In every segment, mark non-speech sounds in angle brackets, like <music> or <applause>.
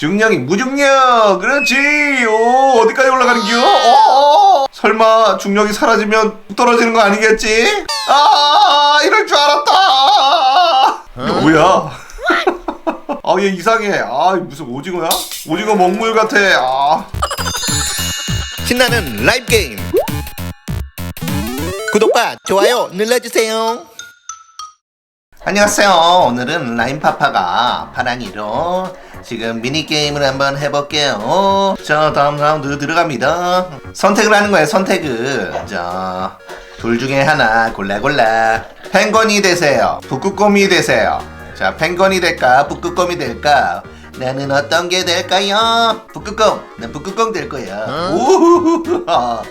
중력이 무중력 그렇지 오 어디까지 올라가는겨? 어, 어. 설마 중력이 사라지면 뚝 떨어지는 거 아니겠지? 아 이럴 줄 알았다. 이거 뭐야? <laughs> 아 얘 이상해. 아 무슨 오징어야? 오징어 먹물 같아. 아. 신나는 라이브 게임. 구독과 좋아요 눌러주세요 안녕하세요. 오늘은 라인파파가 파랑이로 지금 미니게임을 한번 해볼게요. 자, 다음 라운드 들어갑니다. 선택을 하는 거예요, 선택을. 자, 둘 중에 하나 골라 골라. 펭귄이 되세요. 북극곰이 되세요. 자, 펭귄이 될까, 북극곰이 될까? 나는 어떤 게 될까요? 북극곰. 난 북극곰 될 거야. 오, 어,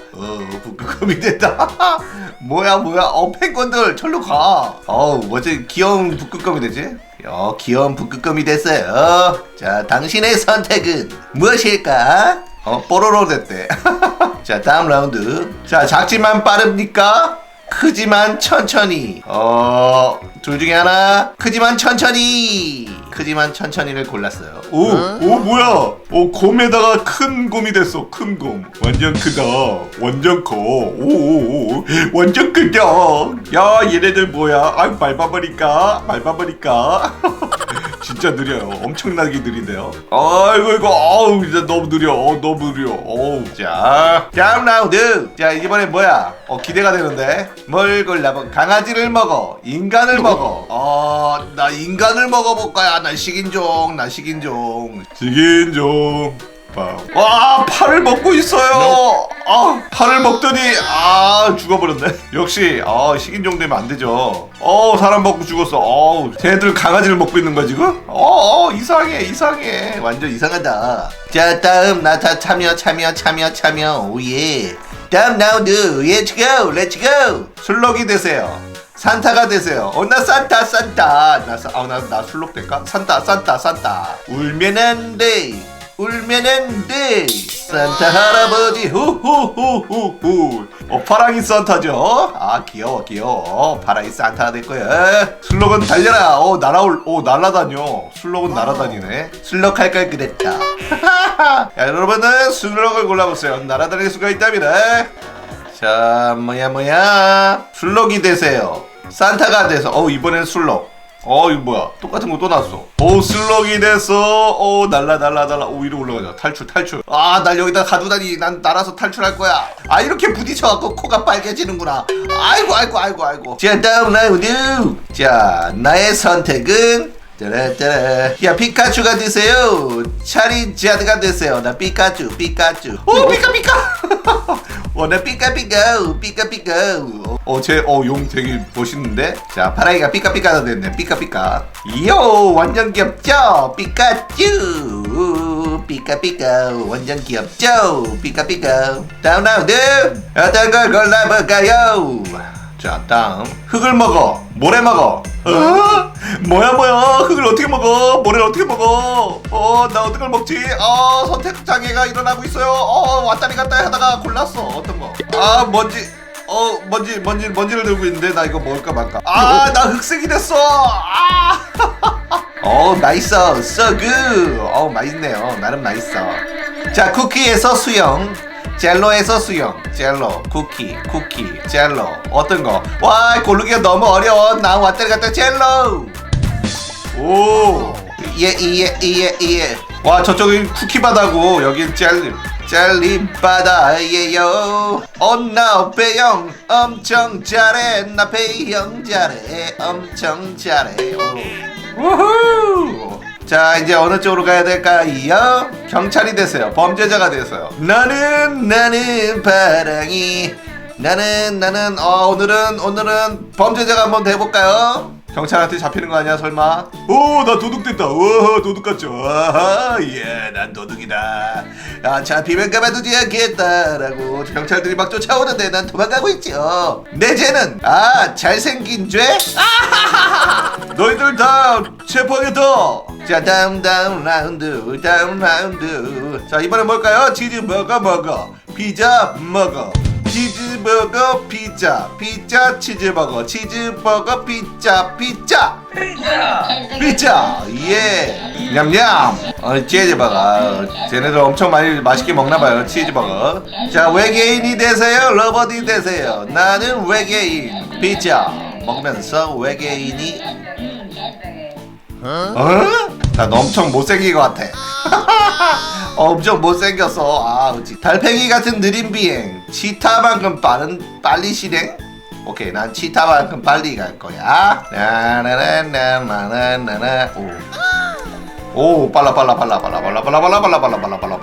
북극곰이 됐다. <laughs> 뭐야, 뭐야. 어, 펭귄들 절로 가. 어우, 뭐지? 귀여운 북극곰이 되지? 어, 귀여운 북극곰이 됐어요. 자, 당신의 선택은 무엇일까? 어, 뽀로로 됐대. <laughs> 자, 다음 라운드. 자, 작지만 빠릅니까? 크지만 천천히. 어, 둘 중에 하나. 크지만 천천히. 크지만 천천히를 골랐어요. 오, 오, 뭐야? 오, 곰에다가 큰 곰이 됐어. 큰 곰. 완전 크다. 완전 커. 오, 오, 오. 완전 크다. 야, 얘네들 뭐야? 아유, 밟아버릴까? 밟아버릴까? <laughs> 진짜 느려요. 엄청나게 느린데요. 아이고 이거 어우 진짜 너무 느려. 어 너무 느려. 어우 자 다음 라운드. 자 이번에 뭐야? 어 기대가 되는데. 뭘 골라보? 강아지를 먹어. 인간을 먹어. 어나 인간을 먹어볼 거야. 나 식인종. 나 식인종. 식인종. 와 팔을 먹고 있어요. 아 팔을 먹더니 아 죽어버렸네. 역시 아 식인종 되면 안 되죠. 어 사람 먹고 죽었어. 어 쟤네들 강아지를 먹고 있는 거야 지금? 어, 어 이상해 이상해 완전 이상하다. 자 다음 나타 참여 참여 참여 참여 오예. 다음 라운드 렛츠 고 렛츠 고 술록이 되세요. 산타가 되세요. 어, 나 산타, 산타. 나, 사, 어, 나, 나 술록 될까? 산타, 산타, 산타. 울면 안 돼. 울면 안 돼. 산타 할아버지, 후후후후후. 어, 파랑이 산타죠? 아, 귀여워, 귀여워. 파랑이 산타가 될 거야. 슬록은 달려라. 어, 날아올, 어, 날아다녀. 슬록은 날아다니네. 슬록 할걸 그랬다. <laughs> 야, 여러분은 슬록을 골라보세요. 날아다닐 수가 있답니다. 자 뭐야 뭐야 술록이 되세요 산타가 돼서 어 이번엔 술록 어 이거 뭐야? 똑같은 거 또 나왔어. 오 술록이 됐어. 오 날라 날라 날라. 오 위로 올라가자. 탈출 탈출. 아 날 여기다 가두다니. 난 날아서 탈출할 거야. 아 이렇게 부딪혀갖고 코가 빨개지는구나. 아이고 아이고 아이고 아이고. 자 다음 라운드 자 나의 선택은? 따라따라 야 피카츄가 되세요. 차리자드가 되세요. 나 피카츄 피카츄. 오 피카 피카 <laughs> 와나 피카 피카 피카 피카 어쟤어용 되게 멋있는데? 자 파라이가 피카가 됐네. 피카 이요 완전 귀엽죠? 피카 피카 완전 귀엽죠? 피카 피카 다음 라운드! 어떤 걸 골라볼까요 자 다음. 흙을 먹어. 모래 먹어. 어? 뭐야 뭐야? 흙을 어떻게 먹어? 모래를 어떻게 먹어? 어나 어떤 걸 먹지? 어 선택 장애가 일어나고 있어요. 어 왔다리 갔다리 하다가 골랐어. 어떤 거아 뭔지. 어 뭔지 뭔지 뭔지를 들고 있는데 나 이거 먹을까 말까? 아 나 흑색이 됐어. <laughs> 아 어 나이스 so 어 맛있네요. 나름 맛있어. 자 쿠키에서 수영 젤로에서 수영 젤로 쿠키 쿠키 젤로. 어떤 거? 와 고르기가 너무 어려워. 나 왔다리 갔다 젤로. 오 예 예 예 예 와 저쪽은 쿠키 바다고. 여긴 젤리 젤리 바다예요. 어나 배영 엄청 잘해. 나 배영 잘해. 엄청 잘해. 오. 우후 자 이제 어느 쪽으로 가야 될까요? 경찰이 됐어요 범죄자가 됐어요 나는 나는 파랑이 나는 나는 어 오늘은 오늘은 범죄자가 한번 돼볼까요? 경찰한테 잡히는 거 아니야 설마? 오 나 도둑 됐다 와 도둑 같죠 예난 도둑이다 아 잡히면 가만두지 않겠다라고 경찰들이 막 쫓아오는데 난 도망가고 있죠 내 죄는 아 잘생긴 죄? <laughs> 너희들 다 체포하겠다 자 다음 다음 라운드 다음 라운드. 자 이번엔 뭘까요? 치즈 먹어 피자 먹어 치즈버거 피자. 피자 치즈버거. 치즈버거 피자 피자. 피자. 예. 냠냠. 어 치즈버거. 쟤네들 엄청 많이 맛있게 먹나봐요 치즈버거. 자 외계인이 되세요? 러버디 되세요? 나는 외계인. 피자. 먹으면서 외계인이 어? 나 엄청 못생긴 것 같아. <laughs> 어, 엄청 못생겼어. 아, 그치. 달팽이 같은 느린 비행. 치타만큼 빠른, 빨리 실행? 오케이, 난 치타만큼 빨리 갈 거야. 아, 나나나나나나나. 오 빨라 빨라 빨라 빨라 빨라 빨라 빨라 빨라 빨라 빨라 빨라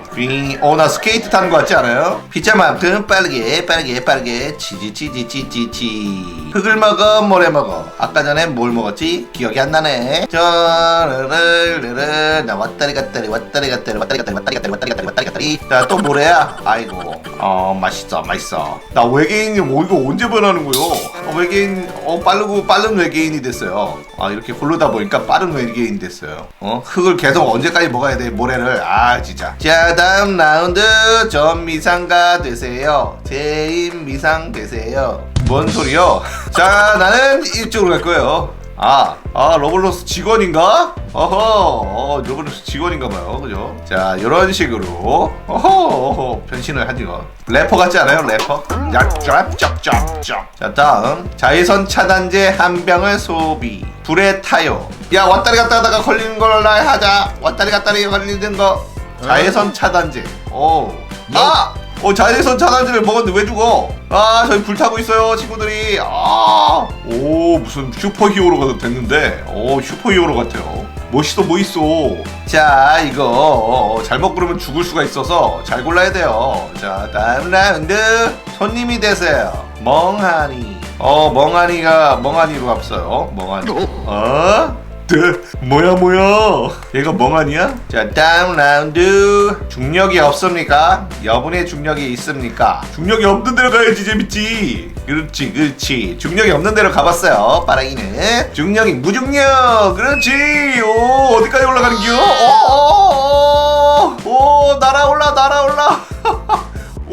어나 스케이트 타는 거 같지 않아요? 피자만큼 빠르게 빠르게 빠르게 치지 치지 치지 치 흙을 먹어 모래 먹어 아까 전에 뭘 먹었지? 기억이 안 나네 저르르르르 나 왔다리 갔다리 왔다리 갔다리 왔다리 갔다리 왔다리 갔다리 왔다리 갔다리 왔다리 갔다리 자또 모래야? 아이고 어 맛있어 맛있어 나 외계인이 뭐 이거 언제 변하는 거요? 어, 외계인 어 빠르고 빠른 외계인이 됐어요 아 이렇게 굴르다 보니까 빠른 외계인 됐어요 어 흙을 계속 언제까지 먹어야 돼 모래를 아 진짜 자 다음 라운드 전 미상가 되세요 제인 미상 되세요 뭔 소리요? <laughs> 자 나는 이쪽으로 갈 거예요 아, 아 로블록스 직원인가? 어허, 어, 로블록스 직원인가 봐요, 그죠? 자, 이런 식으로 어허, 어허 변신을 하죠. 래퍼 같지 않아요, 래퍼? 짭짭짭짭짭. 자, 다음 자외선 차단제 한 병을 소비. 불에 타요. 야, 왔다리 갔다 하다가 걸리는 걸로 하자. 왔다리 갔다리 걸리는 거. 자외선 차단제. 오, 아, 어 자외선 차단제를 먹었는데 왜 죽어? 아 저희 불타고 있어요 친구들이. 아, 오 무슨 슈퍼히어로가 됐는데. 오 슈퍼히어로 같아요. 멋있어 멋있어 자 이거 어, 잘못 고르면 죽을 수가 있어서 잘 골라야 돼요. 자 다음 라운드. 손님이 되세요. 멍하니 어 멍하니가 멍하니로 앞서요. 멍하니. 어? 네, 뭐야 뭐야? 얘가 멍하니야? 자 다음 라운드. 중력이 없습니까? 여분의 중력이 있습니까? 중력이 없는 데로 가야지 재밌지. 그렇지 그렇지. 중력이 없는 데로 가봤어요 빠랑이는. 중력이 무중력. 그렇지. 오 어디까지 올라가는겨? 오,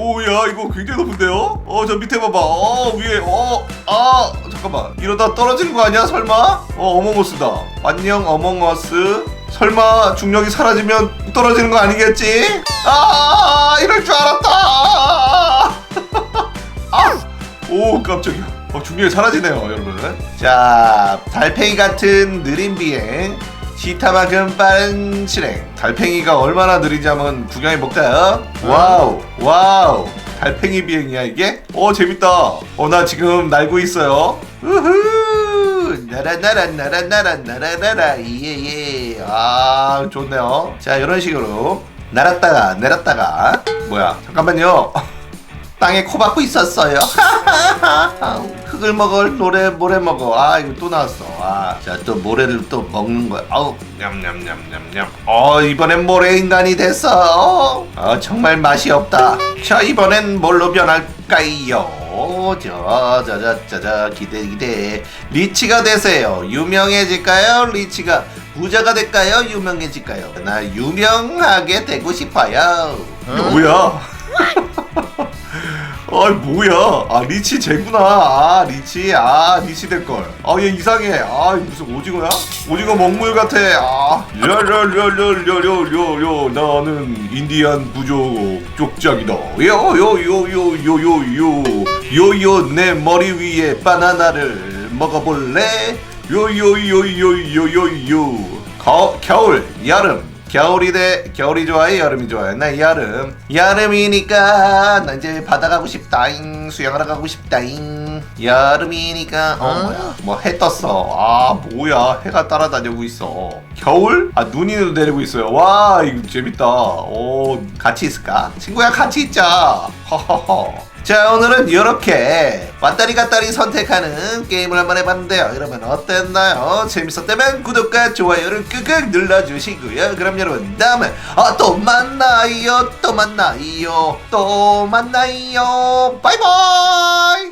오야 이거 굉장히 높은데요? 어 저 밑에 봐봐. 어 위에 어아 잠깐만. 이러다 떨어지는 거 아니야 설마? 어 어몽어스다. 안녕 어몽어스. 설마 중력이 사라지면 떨어지는 거 아니겠지? 아 이럴 줄 알았다. 아오 깜짝이야. 어, 중력이 사라지네요 여러분. 자 달팽이 같은 느린 비행 시타만큼 빠른 실행. 달팽이가 얼마나 느린지 한번 구경해 볼까요? 와우 와우. 달팽이 비행이야 이게? 어 재밌다. 어 나 지금 날고 있어요. 우후. 나라 나라 나라 나라 나라 나라. 예예. 아 좋네요. 자 이런 식으로. 날았다가 내렸다가. 뭐야 잠깐만요 땅에 코 박고 있었어요. <laughs> 흙을 먹을 노래 모래 먹어. 아 이거 또 나왔어. 아, 자또 모래를 또 먹는 거야. 아우 냠냠냠냠냠. 어 이번엔 모래 인간이 됐어. 어 정말 맛이 없다. 자 이번엔 뭘로 변할까요? 저자자자자 기대 기대. 리치가 되세요. 유명해질까요? 리치가 부자가 될까요? 유명해질까요? 나 유명하게 되고 싶어요. 뭐야? <laughs> 아 뭐야 아 리치 쟤구나 아 리치 아 리치 될걸 아 얘 이상해 아 무슨 오징어야 오징어 먹물 같아 아 려려려려려려려 나는 인디안 부족 쪽장이다 요요요요요요요 요요 내 머리 위에 바나나를 먹어볼래 요요요요요요요 겨울 여름 겨울이 돼 겨울이 좋아해 여름이 좋아해? 나 여름. 여름이니까 나 이제 바다 가고 싶다잉 수영하러 가고 싶다잉 여름이니까 어 뭐야. 뭐 해 떴어. 아 뭐야. 해가 따라다니고 있어. 겨울? 아 눈이 내리고 있어요. 와 이거 재밌다. 오 같이 있을까? 친구야 같이 있자. 허허허. 자 오늘은 이렇게 왔다리 갔다리 선택하는 게임을 한번 해봤는데요. 여러분 어땠나요? 재밌었다면 구독과 좋아요를 끄끄 눌러주시고요. 그럼 여러분 다음에 아, 또 만나요. 또 만나요. 또 만나요. 바이바이